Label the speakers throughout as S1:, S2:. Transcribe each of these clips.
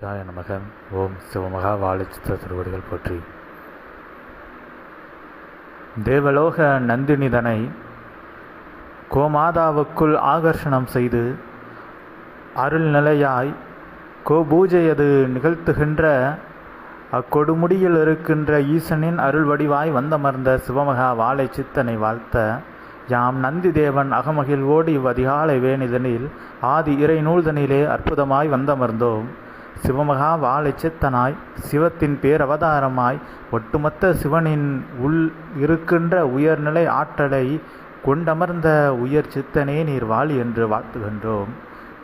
S1: சிவாய நமகன் ஓம் சிவமகா வாழிச்சித்த திருவடிகள் போற்றி. தேவலோக நந்தினிதனை கோமாதாவுக்குள் ஆகர்ஷணம் செய்து அருள்நிலையாய் கோபூஜையது நிகழ்த்துகின்ற அக்கொடுமுடியில் இருக்கின்ற ஈசனின் அருள் வடிவாய் வந்தமர்ந்த சிவமகா வாழை சித்தனை வாழ்த்த யாம் நந்தி தேவன் ஓடி இவ்வதிகாலை வேணிதனில் ஆதி இறை நூல்தனிலே அற்புதமாய் வந்தமர்ந்தோம். சிவமகா வாழை சித்தனாய் சிவத்தின் பேரவதாரமாய் ஒட்டுமொத்த சிவனின் உள் இருக்கின்ற உயர்நிலை ஆற்றலை கொண்டமர்ந்த உயர் சித்தனே நீர் வாழ் என்று வாழ்த்துகின்றோம்.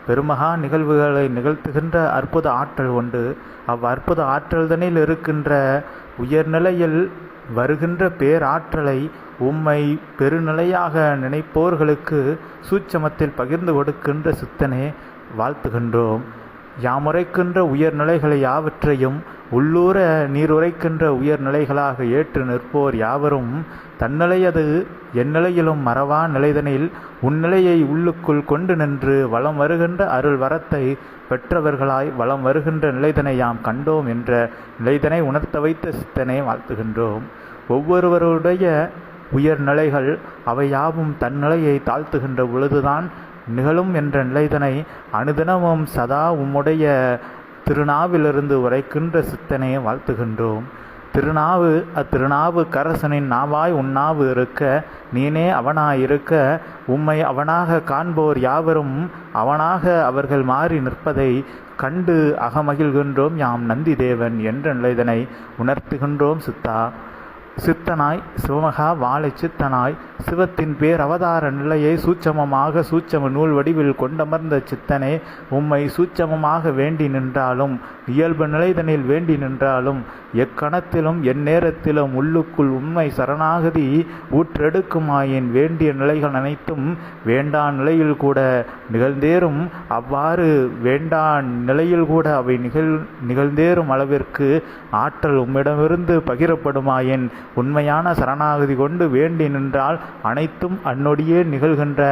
S1: பெருமகா நிகழ்வுகளை நிகழ்த்துகின்ற அற்புத ஆற்றல் உண்டு. அவ் அற்புத ஆற்றல்தனில் இருக்கின்ற உயர்நிலையில் வருகின்ற பேராற்றலை உம்மை பெருநிலையாக நினைப்போர்களுக்கு சூட்சமத்தில் பகிர்ந்து கொடுக்கின்ற சித்தனே வாழ்த்துகின்றோம். யாமுரைக்கின்ற உயர்நிலைகளை யாவற்றையும் உள்ளூர நீருரைக்கின்ற உயர்நிலைகளாக ஏற்று நிற்போர் யாவரும் தன்னிலையது எந்நிலையிலும் மறவா நிலைதனில் உன்னிலையை உள்ளுக்குள் கொண்டு நின்று வலம் வருகின்ற அருள் வரத்தை பெற்றவர்களாய் வலம் வருகின்ற நிலைதனை யாம் கண்டோம் என்ற நிலைதனை உணர்த்த வைத்த சித்தனை வாழ்த்துகின்றோம். ஒவ்வொருவருடைய உயர்நிலைகள் அவையாவும் தன்னிலையை தாழ்த்துகின்ற பொழுதுதான் நிகழும் என்ற நிலைதனை அனுதினமும் சதா உம்முடைய திருநாவிலிருந்து உரைக்கின்ற சித்தனை வாழ்த்துகின்றோம். திருநாவு அத்திருநாவு கரசனின் நாவாய் உன்னாவு இருக்க நீனே அவனாயிருக்க உம்மை அவனாக காண்போர் யாவரும் அவனாக அவர்கள் மாறி நிற்பதை கண்டு அகமகிழ்கின்றோம் யாம் நந்தி தேவன் என்ற நிலைதனை உணர்த்துகின்றோம் சித்தா. சித்தனாய் சிவமகா வாழை சித்தனாய் சிவத்தின் பேர் அவதார நிலையை சூட்சமமாக சூட்சம நூல் வடிவில் கொண்டமர்ந்த சித்தனே உம்மை சூட்சமமாக வேண்டி நின்றாலும் இயல்பு நிலைதனில் வேண்டி நின்றாலும் எக்கணத்திலும் எந்நேரத்திலும் உள்ளுக்குள் உண்மை சரணாகதி ஊற்றெடுக்குமாயின் வேண்டிய நிலைகள் அனைத்தும் வேண்டா நிலையில் கூட நிகழ்ந்தேறும். அவ்வாறு வேண்டா நிலையில் கூட அவை நிகழ் நிகழ்ந்தேறும் அளவிற்கு ஆற்றல் உம்மிடமிருந்து பகிரப்படுமாயின் உண்மையான சரணாகதி கொண்டு வேண்டி நின்றால் அனைத்தும் அன்னொடியே நிகழ்கின்ற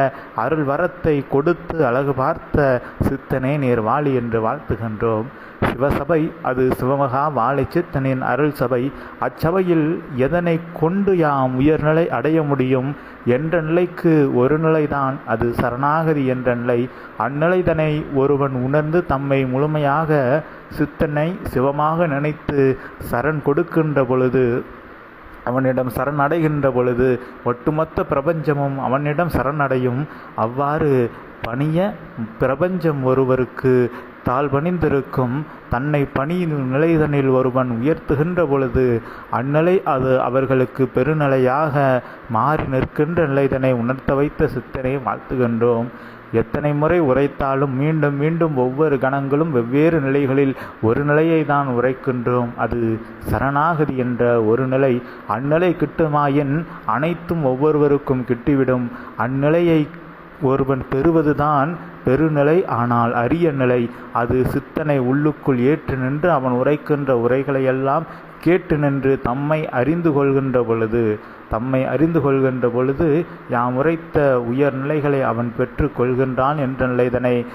S1: அருள் வரத்தை கொடுத்து அழகு பார்த்த சித்தனே நேர் வாழி என்று வாழ்த்துகின்றோம். சிவசபை அது சிவமகா வாழை சித்தனின் அருள் சபை. அச்சபையில் எதனை கொண்டு யாம் உயர்நிலை அடைய முடியும்? என்ற நிலைக்கு ஒரு நிலைதான் அது சரணாகதி என்ற நிலை. அந்நிலைதனை ஒருவன் உணர்ந்து தம்மை முழுமையாக சித்தனை சிவமாக நினைத்து சரண் கொடுக்கின்ற பொழுது அவனிடம் சரணடைகின்ற பொழுது ஒட்டுமொத்த பிரபஞ்சமும் அவனிடம் சரணடையும் அவ்வாறு பணிய பிரபஞ்சம் ஒருவருக்கு தாழ் பணிந்திருக்கும் தன்னை பணியின் நிலைதனில் ஒருவன் உயர்த்துகின்ற பொழுது அந்நிலை அது அவர்களுக்கு பெருநிலையாக மாறி நிற்கின்ற நிலைதனை உணர்த்த வைத்த சித்தனை வாழ்த்துகின்றோம். எத்தனை முறை உரைத்தாலும் மீண்டும் மீண்டும் ஒவ்வொரு கணங்களும் வெவ்வேறு நிலைகளில் ஒரு நிலையை தான் உரைக்கின்றோம். அது சரணாகதி என்ற ஒரு நிலை. அந்நிலை கிட்டுமாயின் அனைத்தும் ஒவ்வொருவருக்கும் கிட்டிவிடும். அந்நிலையை ஒருவன் பெறுவதுதான் பெருநிலை ஆனால் அரிய நிலை. அது சித்தனை உள்ளுக்குள் ஏற்று நின்று அவன் உரைக்கின்ற உரைகளையெல்லாம் கேட்டு நின்று தம்மை அறிந்து கொள்கின்ற பொழுது தம்மை அறிந்து கொள்கின்ற பொழுது யாம் உரைத்த உயர் நிலைகளை அவன் பெற்று கொள்கின்றான் என்ற நிலைதனை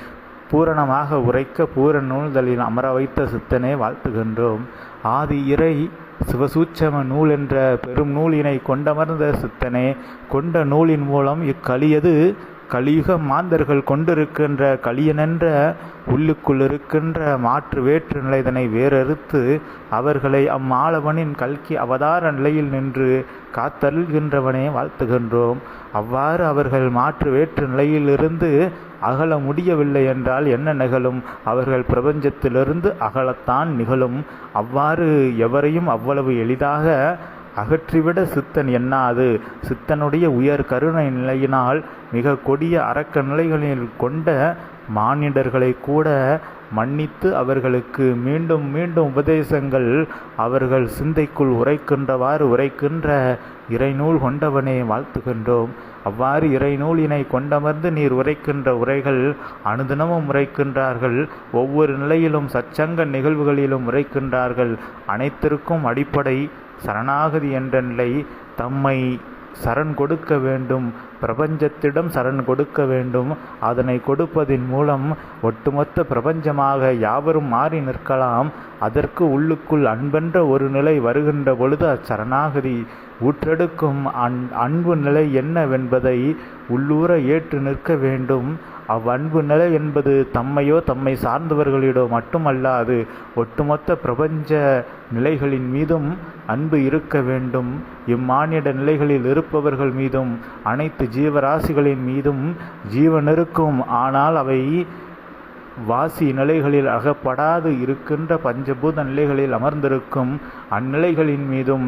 S1: பூரணமாக உரைக்க பூர நூல்களில் அமர வைத்த சித்தனை வாழ்த்துகின்றோம். ஆதி இறை சிவசூட்சம நூல் என்ற பெரும் நூலினை கொண்டமர்ந்த சித்தனே கொண்ட நூலின் மூலம் இக்கலியது கலியுக மாந்தர்கள் கொண்டிருக்கின்ற கலியனென்ற உள்ளுக்குள் இருக்கின்ற மாற்று வேற்று நிலைதனை வேறறுத்து அவர்களை அம்மாளவனின் கல்கி அவதார நிலையில் நின்று காத்தருள்கின்றவனே வாழ்த்துகின்றோம். அவ்வாறு அவர்கள் மாற்று வேற்று நிலையிலிருந்து அகல முடியவில்லை என்றால் என்ன நிகழும்? அவர்கள் பிரபஞ்சத்திலிருந்து அகலத்தான் நிகழும். அவ்வாறு எவரையும் அவ்வளவு எளிதாக அகற்றிவிட சித்தன் எண்ணாது. சித்தனுடைய உயர் கருணை நிலையினால் மிக கொடிய அரக்க நிலைகளில் கொண்ட மானிடர்களை கூட மன்னித்து அவர்களுக்கு மீண்டும் மீண்டும் உபதேசங்கள் அவர்கள் சிந்தைக்குள் உரைக்கின்றவாறு உரைக்கின்ற இறைநூல் கொண்டவனே வாழ்த்துகின்றோம். அவ்வாறு இறைநூலினை கொண்டமர்ந்து நீர் உரைக்கின்ற உரைகள் அனுதினமும் உரைக்கின்றார்கள். ஒவ்வொரு நிலையிலும் சச்சங்க நிகழ்வுகளிலும் உரைக்கின்றார்கள். அனைத்திற்கும் அடிப்படை சரணாகதி என்ற நிலை தம்மை சரண் கொடுக்க வேண்டும் பிரபஞ்சத்திடம் சரண் கொடுக்க வேண்டும். அதனை கொடுப்பதின் மூலம் ஒட்டுமொத்த பிரபஞ்சமாக யாவரும் மாறி நிற்கலாம். அதற்கு உள்ளுக்குள் அன்பென்ற ஒரு நிலை வருகின்ற பொழுது அச்சரணாகதி ஊற்றெடுக்கும் அன் அன்பு நிலை என்னவென்பதை உள்ளூர ஏற்று நிற்க வேண்டும். அவ்வன்பு நிலை என்பது தம்மையோ தம்மை சார்ந்தவர்களிடோ மட்டுமல்லாது ஒட்டுமொத்த பிரபஞ்ச நிலைகளின் மீதும் அன்பு இருக்க வேண்டும். இம்மானிட நிலைகளில் இருப்பவர்கள் மீதும் அனைத்து ஜீவராசிகளின் மீதும் ஜீவனிருக்கும் ஆனால் அவை வாசி நிலைகளில் அகப்படாது இருக்கின்ற பஞ்சபூத நிலைகளில் அமர்ந்திருக்கும். அந்நிலைகளின் மீதும்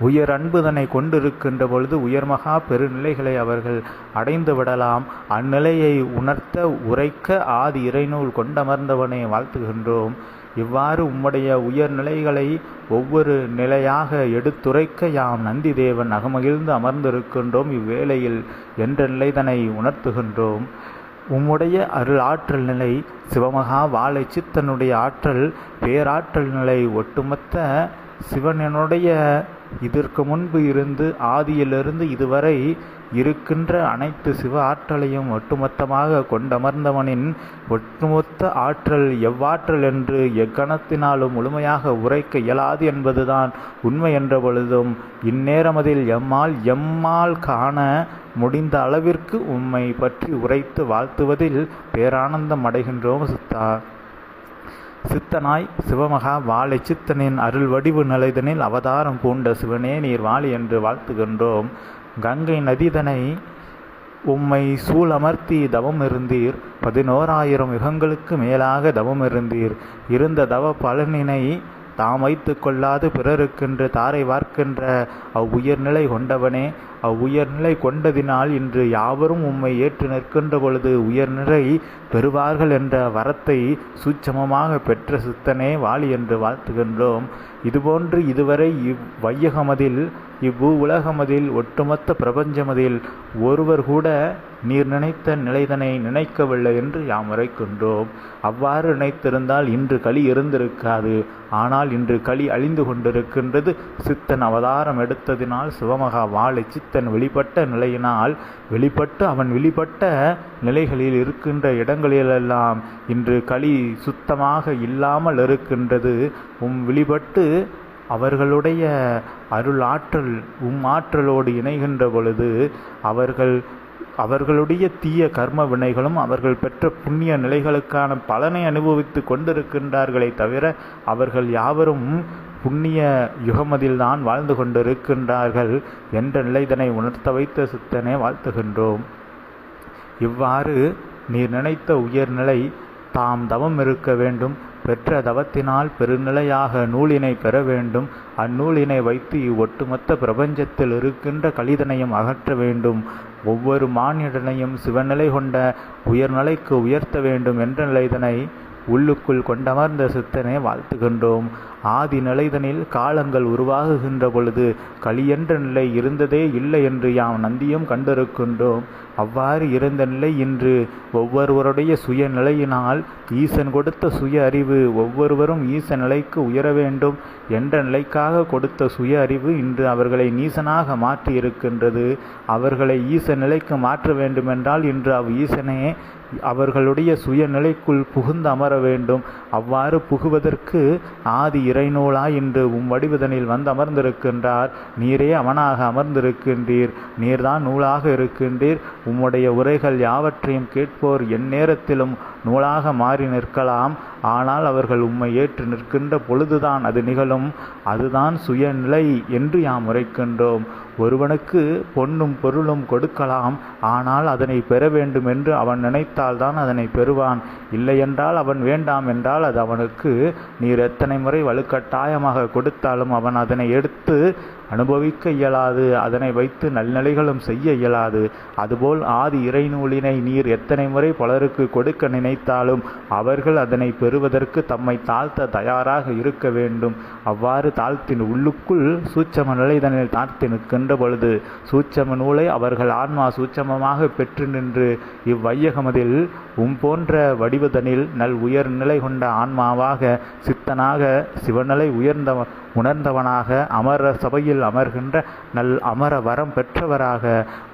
S1: உயர் அன்புதனை கொண்டிருக்கின்ற பொழுது உயர்மகா பெருநிலைகளை அவர்கள் அடைந்து விடலாம். அந்நிலையை உணர்த்த உரைக்க ஆதி இறைநூல் கொண்டமர்ந்தவனை வாழ்த்துகின்றோம். இவ்வாறு உம்முடைய உயர்நிலைகளை ஒவ்வொரு நிலையாக எடுத்துரைக்க யாம் நந்தி தேவன் அகமகிழ்ந்து அமர்ந்திருக்கின்றோம். இவ்வேளையில் என்ற நிலைதனை உணர்த்துகின்றோம். உம்முடைய அருள் ஆற்றல் நிலை சிவமகா வாழை சித்தனுடைய ஆற்றல் பேராற்றல் நிலை ஒட்டுமொத்த சிவனனுடைய இதற்கு முன்பு இருந்து ஆதியிலிருந்து இதுவரை இருக்கின்ற அனைத்து சிவ ஆற்றலையும் ஒட்டுமொத்தமாக கொண்டமர்ந்தவனின் ஒட்டுமொத்த ஆற்றல் எவ்வாற்றல் என்று எக்கணத்தினாலும் முழுமையாக உரைக்க இயலாது என்பதுதான் உண்மை என்ற பொழுதும் இந்நேரமதில் எம்மால் எம்மால் காண முடிந்த அளவிற்கு உம்மை பற்றி உரைத்து வாழ்த்துவதில் பேரானந்தம் அடைகின்றோம் சித்தா. சித்தனாய் சிவமகா வாழை சித்தனின் அருள் வடிவு நிலைதனில் அவதாரம் பூண்ட சிவனே நீர் வாழி என்று வாழ்த்துகின்றோம். கங்கை நதிதனை உம்மை சூழமர்த்தி தவம் இருந்தீர். பதினோராயிரம் யுகங்களுக்கு மேலாக தவம் இருந்தீர். இருந்த தவ பலனினை தாம் வைத்து கொள்ளாது பிறருக்கென்று தாரை வார்க்கின்ற அவ்வுயர்நிலை கொண்டவனே. அவ்வுயர்நிலை கொண்டதினால் இன்று யாவரும் உம்மை ஏற்று நிற்கின்ற பொழுது உயர்நிலை பெறுவார்கள் என்ற வரத்தை சூட்சமமாக பெற்ற சித்தனே வாழி என்று வாழ்த்துகின்றோம். இதுபோன்று இதுவரை இவ்வையகமதில் இவ்வூ உலகமதில் ஒட்டுமொத்த பிரபஞ்சமதில் ஒருவர் கூட நீர் நினைத்த நிலைதனை நினைக்கவில்லை என்று யாம் உரைக்கின்றோம் அவ்வாறு நினைத்திருந்தால் இன்று களி இருந்திருக்காது. ஆனால் இன்று களி அழிந்து கொண்டிருக்கின்றது. சித்தன் அவதாரம் எடுத்ததினால் சிவமகா வாழை சித்தன் வெளிப்பட்ட நிலையினால் வெளிப்பட்டு அவன் வெளிப்பட்ட நிலைகளில் இருக்கின்ற இடங்களிலெல்லாம் இன்று களி சுத்தமாக இல்லாமல் இருக்கின்றது. உம் வெளிப்பட்டு அவர்களுடைய அருள் ஆற்றல் உம் ஆற்றலோடு இணைகின்ற பொழுது அவர்கள் அவர்களுடைய தீய கர்ம வினைகளும் அவர்கள் பெற்ற புண்ணிய நிலைகளுக்கான பலனை அனுபவித்து கொண்டிருக்கின்றார்களே தவிர அவர்கள் யாவரும் புண்ணிய யுகமதில்தான் வாழ்ந்து கொண்டிருக்கின்றார்கள் என்ற நிலைதனை உணர்த்த வைத்த சித்தனை வாழ்த்துகின்றோம். இவ்வாறு நீர் நினைத்த உயர்நிலை தாம் தவம் இருக்க வேண்டும். பெற்ற தவத்தினால் பெருநிலையாக நூலினை பெற வேண்டும். அந்நூலினை வைத்து இவ்வொட்டுமொத்த பிரபஞ்சத்தில் இருக்கின்ற கலிதனையும் அகற்ற வேண்டும். ஒவ்வொரு மானிடனையும் சிவநிலை கொண்ட உயர்நிலைக்கு உயர்த்த வேண்டும் என்ற நிலைதனை உள்ளுக்குள் கொண்டமர்ந்த சித்தனை வாழ்த்துகின்றோம். ஆதி நிலைதனில் காலங்கள் உருவாகுகின்ற பொழுது களியென்ற நிலை இருந்ததே இல்லை என்று யாம் நந்தியும் கண்டிருக்கின்றோம். அவ்வாறு இருந்த நிலை இன்று ஒவ்வொருவருடைய சுய நிலையினால் ஈசன் கொடுத்த சுய அறிவு ஒவ்வொருவரும் ஈச நிலைக்கு உயர வேண்டும் என்ற நிலைக்காக கொடுத்த சுய அறிவு இன்று அவர்களை நீசனாக மாற்றி இருக்கின்றது அவர்களை ஈச நிலைக்கு மாற்ற வேண்டுமென்றால் இன்று அவ் ஈசனே அவர்களுடைய சுயநிலைக்குள் புகுந்து அமர வேண்டும். அவ்வாறு புகுவதற்கு ஆதி இறைநூலாய் இன்று உம் வடிவதனில் வந்து அமர்ந்திருக்கின்றார். நீரே அவனாக அமர்ந்திருக்கின்றீர். நீர்தான் நூலாக இருக்கின்றீர். உம்முடைய உரைகள் யாவற்றையும் கேட்போர். எந்நேரத்திலும் நூலாக மாறி நிற்கலாம். ஆனால் அவர்கள் உம்மை ஏற்று நிற்கின்ற பொழுதுதான் அது நிகழும். அதுதான் சுயநிலை என்று யாம் உரைக்கின்றோம். ஒருவனுக்கு பொன்னும் பொருளும் கொடுக்கலாம். ஆனால் அதனை பெற வேண்டும் என்று அவன் நினைத்தால்தான் அதனை பெறுவான். இல்லையென்றால் அவன் வேண்டாம் என்றால் அது அவனுக்கு நீர் எத்தனை முறை வலுக்கட்டாயமாக கொடுத்தாலும் அவன் அதனை எடுத்து அனுபவிக்க இயலாது அதனை வைத்து நல்நிலைகளும் செய்ய இயலாது. அதுபோல் ஆதி இறைநூலினை நீர் எத்தனை முறை பலருக்கு கொடுக்க நினைத்தாலும் அவர்கள் அதனை பெறுவதற்கு தம்மை தாழ்த்த தயாராக இருக்க வேண்டும். அவ்வாறு தாழ்த்தின் உள்ளுக்குள் சூட்சம நிலைதனில் தாழ்த்தி நிற்கின்ற பொழுது சூட்சம நூலை அவர்கள் ஆன்மா சூட்சமமாக பெற்று நின்று இவ்வையகமதில் உம் போன்ற வடிவதனில் நல் உயர் நிலை கொண்ட ஆன்மாவாக சித்தனாக சிவநிலை உயர்ந்த உணர்ந்தவனாக அமர சபையில் அமர்கின்ற நல் அமர வரம் பெற்றவராக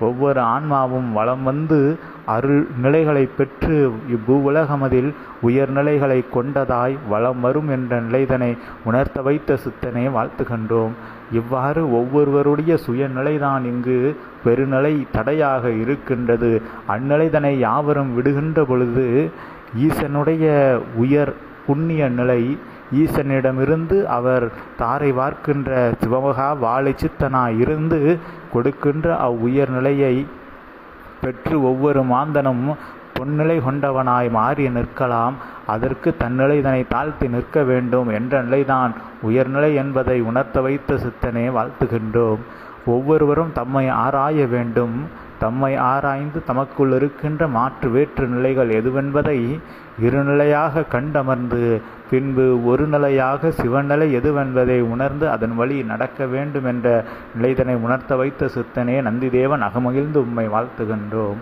S1: ஒவ்வொரு ஆன்மாவும் வலம் வந்து அருள் நிலைகளை பெற்று இவ்வுலகமதில் உயர்நிலைகளை கொண்டதாய் வளம் வரும் என்ற நிலைதனை உணர்த்த வைத்த சித்தனை வாழ்த்துகின்றோம். இவ்வாறு ஒவ்வொருவருடைய சுயநிலைதான் இங்கு பெருநிலை தடையாக இருக்கின்றது. அந்நிலைதனை யாவரும் விடுகின்ற பொழுது ஈசனுடைய உயர் புண்ணிய நிலை ஈசனிடமிருந்து அவர் தாரை வார்க்கின்ற சிவமகா வாழை சித்தனாய் இருந்து கொடுக்கின்ற அவ்வுயர் நிலையை பெற்று ஒவ்வொரு மாந்தனும் பொன்னிலை கொண்டவனாய் மாறி நிற்கலாம். அதற்கு தன்னிலை இதனை தாழ்த்தி நிற்க வேண்டும் என்ற நிலைதான். உயர்நிலை என்பதை உணர்த்த வைத்த சித்தனே வாழ்த்துகின்றோம். ஒவ்வொருவரும் தம்மை ஆராய வேண்டும். தம்மை ஆராய்ந்து தமக்குள் இருக்கின்ற மாற்று வேற்று நிலைகள் எதுவென்பதை இருநிலையாக கண்டமர்ந்து பின்பு ஒரு நிலையாக சிவநிலை எதுவென்பதை உணர்ந்து அதன் வழி நடக்க வேண்டும் என்ற நிலைதனை உணர்த்த வைத்த சித்தனே நந்திதேவன் அகமகிழ்ந்து உம்மை வாழ்த்துகின்றோம்.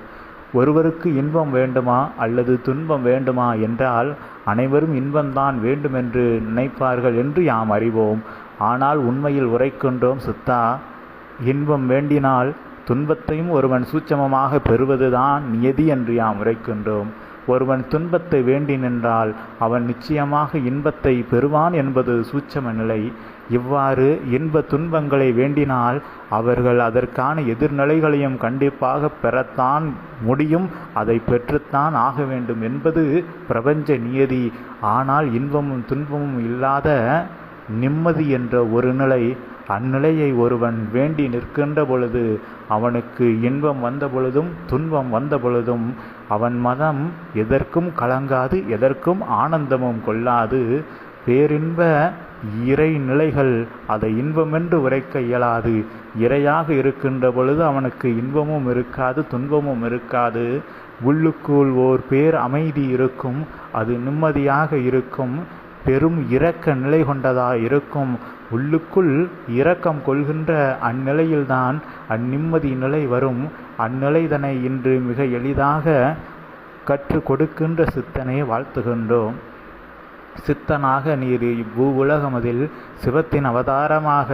S1: ஒருவருக்கு இன்பம் வேண்டுமா அல்லது துன்பம் வேண்டுமா என்றால் அனைவரும் இன்பம்தான் வேண்டுமென்று நினைப்பார்கள் என்று யாம் அறிவோம். ஆனால் உண்மையில் உரைக்கின்றோம் சித்தா இன்பம் வேண்டினால் துன்பத்தையும் ஒருவன் சூட்சமமாக பெறுவதுதான் நியதி என்று யாம் உரைக்கின்றோம். ஒருவன் துன்பத்தை வேண்டி நின்றால் அவன் நிச்சயமாக இன்பத்தை பெறுவான் என்பது சூட்சம நிலை. இவ்வாறு இன்ப துன்பங்களை வேண்டினால் அவர்கள் அதற்கான எதிர்நிலைகளையும் கண்டிப்பாக பெறத்தான் முடியும். அதை பெற்றுத்தான் ஆக வேண்டும் என்பது பிரபஞ்ச நியதி. ஆனால் இன்பமும் துன்பமும் இல்லாத நிம்மதி என்ற ஒரு நிலை அந்நிலையை ஒருவன் வேண்டி நிற்கின்ற பொழுது அவனுக்கு இன்பம் வந்த பொழுதும் துன்பம் வந்த பொழுதும் அவன் மதம் எதற்கும் கலங்காது எதற்கும் ஆனந்தமும் கொள்ளாது. பேரின்ப இறை நிலைகள் அதை இன்பமென்று உரைக்க இயலாது. இறையாக இருக்கின்ற பொழுது அவனுக்கு இன்பமும் இருக்காது துன்பமும் இருக்காது. உள்ளுக்குள் ஓர் பேர் அமைதி இருக்கும் அது நிம்மதியாக இருக்கும். பெரும் இரக்க நிலை கொண்டதாக இருக்கும். உள்ளுக்குள் இரக்கம் கொள்கின்ற அந்நிலையில்தான் அந்நிம்மதி நிலை வரும். அந்நிலைதனை இன்று மிக எளிதாக கற்றுக் கொடுக்கின்ற சித்தனை வாழ்த்துகின்றோம். சித்தனாக நீர் இவ்வு உலகமதில் சிவத்தின் அவதாரமாக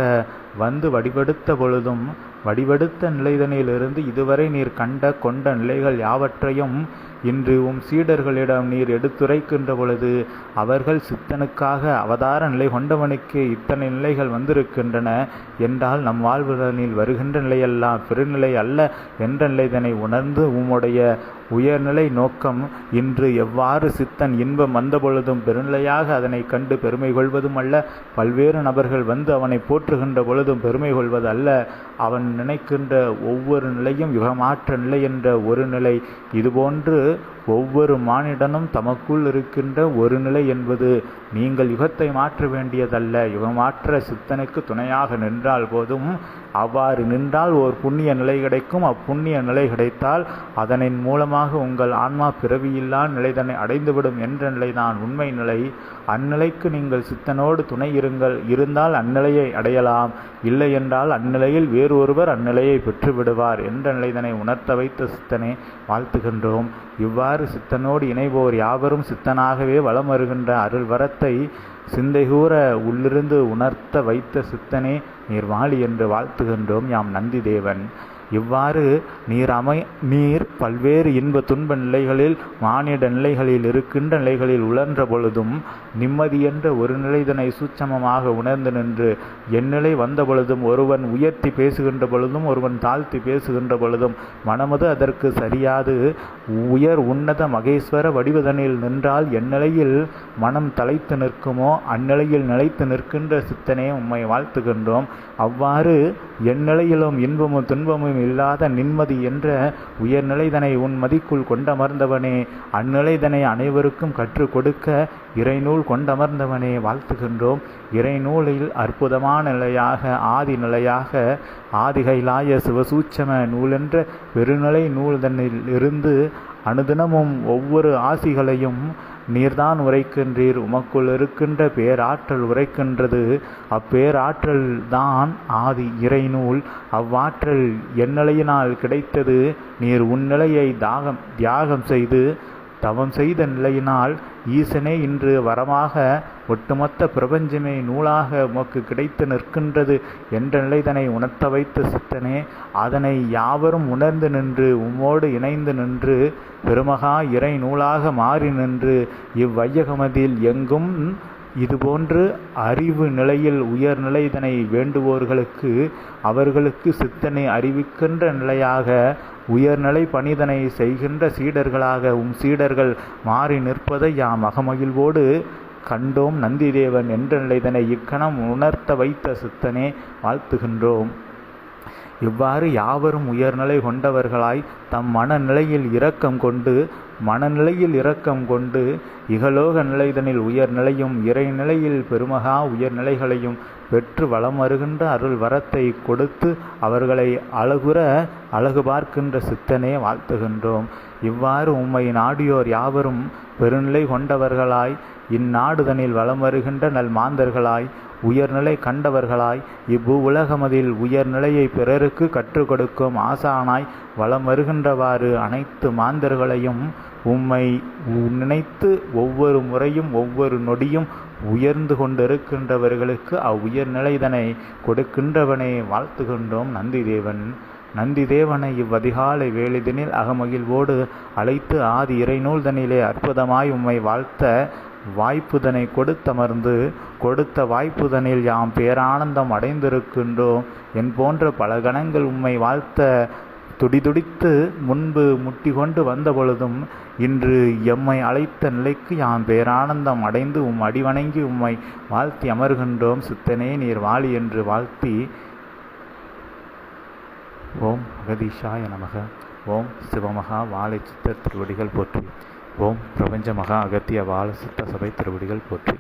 S1: வந்து வடிவெடுத்த பொழுதும் வடிவெடுத்த நிலைதனிலிருந்து இதுவரை நீர் கண்ட கொண்ட நிலைகள் யாவற்றையும் இன்று உம் சீடர்களிடம் நீர் எடுத்துரைக்கின்ற பொழுது அவர்கள் சித்தனுக்காக அவதார நிலை கொண்டவனுக்கு இத்தனை நிலைகள் வந்திருக்கின்றன என்றால் நம் வாழ்வுகளில் வருகின்ற நிலையெல்லாம் பெருநிலை அல்ல என்ற நிலைதனை உணர்ந்து உம்முடைய உயர்நிலை நோக்கம் இன்று எவ்வாறு சித்தன் இன்பம் வந்த பொழுதும் பெருநிலையாக அதனை கண்டு பெருமை கொள்வதும் அல்ல பல்வேறு நபர்கள் வந்து அவனை போற்றுகின்ற பொழுதும் பெருமை கொள்வது அல்ல. அவன் நினைக்கின்ற ஒவ்வொரு நிலையும் யுகமாற்ற நிலை என்ற ஒரு நிலை. இதுபோன்று vardı. ஒவ்வொரு மானிடனும் தமக்குள் இருக்கின்ற ஒரு நிலை என்பது நீங்கள் யுகத்தை மாற்ற வேண்டியதல்ல. யுகமாற்ற சித்தனுக்கு துணையாக நின்றால் போதும். அவ்வாறு நின்றால் ஓர் புண்ணிய நிலை கிடைக்கும். அப்புண்ணிய நிலை கிடைத்தால் அதனின் மூலமாக உங்கள் ஆன்மா பிறவியில்லா நிலைதனை அடைந்துவிடும் என்ற நிலைதான் உண்மை நிலை. அந்நிலைக்கு நீங்கள் சித்தனோடு துணை இருங்கள். இருந்தால் அந்நிலையை அடையலாம். இல்லை என்றால் அந்நிலையில் வேறு ஒருவர் அந்நிலையை பெற்று விடுவார் என்ற நிலைதனை உணர்த்த வைத்த சித்தனை வாழ்த்துகின்றோம். இவ்வாறு சித்தனோடு இணைவோர் யாவரும் சித்தனாகவே வலம் வருகின்ற அருள் வரத்தை சிந்தைகூற உள்ளிருந்து உணர்த்த வைத்த சித்தனே நீர் வாழி என்று வாழ்த்துகின்றோம் யாம் நந்தி தேவன் இவ்வாறு நீர் அமை நீர் பல்வேறு இன்ப துன்ப நிலைகளில் மானிட நிலைகளில் இருக்கின்ற நிலைகளில் உழன்ற பொழுதும் நிம்மதி என்ற ஒரு நிலைதனை சூட்சமமாக உணர்ந்து நின்று எந்நிலை வந்த பொழுதும் ஒருவன் உயர்த்தி பேசுகின்ற பொழுதும் ஒருவன் தாழ்த்தி பேசுகின்ற பொழுதும் மனமது அதற்கு சரியாது. உயர் உன்னத மகேஸ்வர வடிவதனில் நின்றால் எந்நிலையில் மனம் தலைத்து நிற்குமோ அந்நிலையில் நிலைத்து நிற்கின்ற சித்தனே உம்மை வாழ்த்துகின்றோம். அவ்வாறு எந்நிலையிலும் இன்பமும் துன்பமும் இல்லாத நிம்மதி என்ற உயர்நிலைதனை உன் மதிக்குள் கொண்டமர்ந்தவனே அந்நிலைதனை அனைவருக்கும் கற்றுக் கொடுக்க இறைநூல் கொண்டமர்ந்தவனே வாழ்த்துகின்றோம். இறைநூலில் அற்புதமான நிலையாக ஆதி நிலையாக ஆதிகைலாய சிவசூச்சம நூலென்ற பெருநிலை நூல் தன்னில் இருந்து அனுதினமும் ஒவ்வொரு ஆசிகளையும் நீர்தான் உரைக்கின்றீர் உமக்குள் இருக்கின்ற பேராற்றல் உரைக்கின்றது. அப்பேராற்றல் தான் ஆதி இறைநூல். அவ்வாற்றல் என்னலையினால் கிடைத்தது. நீர் உன்னிலையை தாகம் தியாகம் செய்து தவம் செய்த நிலையினால் ஈசனே இன்று வரமாக ஒட்டுமொத்த பிரபஞ்சமே நூலாக உமக்கு கிடைத்து நிற்கின்றது என்ற நிலைதனை உணர்த்த வைத்த சித்தனே அதனை யாவரும் உணர்ந்து நின்று உம்மோடு இணைந்து நின்று பெருமகா இறை நூலாக மாறி நின்று இவ்வையகமதில் எங்கும் இதுபோன்று அறிவு நிலையில் உயர்நிலைதனை வேண்டுவோர்களுக்கு அவர்களுக்கு சித்தனை அறிவிக்கின்ற நிலையாக உயர்நிலை பணிதனை செய்கின்ற சீடர்களாக உம் சீடர்கள் மாறி நிற்பதை யாம் அகமகிழ்வோடு கண்டோம். நந்திதேவன் என்ற நிலைதனை இக்கணம் உணர்த்த வைத்த சித்தனே வாழ்த்துகின்றோம். இவ்வாறு யாவரும் உயர்நிலை கொண்டவர்களாய் தம் மனநிலையில் இரக்கம் கொண்டு மனநிலையில் இரக்கம் கொண்டு இகலோக நிலைதனில் உயர்நிலையும் இறைநிலையில் பெருமகா உயர்நிலைகளையும் பெற்று வளம் வருகின்ற அருள் வரத்தை கொடுத்து அவர்களை அழகுற அழகு பார்க்கின்ற சித்தனே வாழ்த்துகின்றோம். இவ்வாறு உம்மை நாடியோர் யாவரும் பெருநிலை கொண்டவர்களாய் இந்நாடுதனில் வலம் வருகின்ற நல் மாந்தர்களாய் உயர்நிலை கண்டவர்களாய் இவ்வு உலகமதில் உயர்நிலையை பிறருக்கு கற்றுக் கொடுக்கும் ஆசானாய் வலம் வருகின்றவாறு அனைத்து மாந்தர்களையும் உம்மை நினைத்து ஒவ்வொரு முறையும் ஒவ்வொரு நொடியும் உயர்ந்து கொண்டிருக்கின்றவர்களுக்கு அவ்வுயர்நிலைதனை கொடுக்கின்றவனை வாழ்த்துகின்றோம். நந்திதேவன் நந்திதேவனை இவ்வதிகாலை வேளிதனில் அகமகிழ்வோடு அழைத்து ஆதி இறைநூல்தனிலே அற்புதமாய் உம்மை வாழ்த்த வாய்ப்புதனை கொடுத்தமர்ந்து கொடுத்த வாய்ப்புதனில் யாம் பேரானந்தம் அடைந்திருக்கின்றோம். என் போன்ற பல கணங்கள் உம்மை வாழ்த்த துடிதுடித்து முன்பு முட்டி கொண்டு வந்த பொழுதும் இன்று எம்மை அழைத்த நிலைக்கு யாம் பேரானந்தம் அடைந்து உம் அடிவணங்கி உம்மை வாழ்த்தி அமர்கின்றோம். சித்தனே நீர் வாழி என்று வாழ்த்தி. ஓம் அகதீஷாய நமக. ஓம் சிவமகா வாழை சித்தர் திருவடிகள் போற்றி. ஓம் பிரபஞ்ச மகா அகத்திய வாழ சித்த சபை திருவடிகள் போற்றி.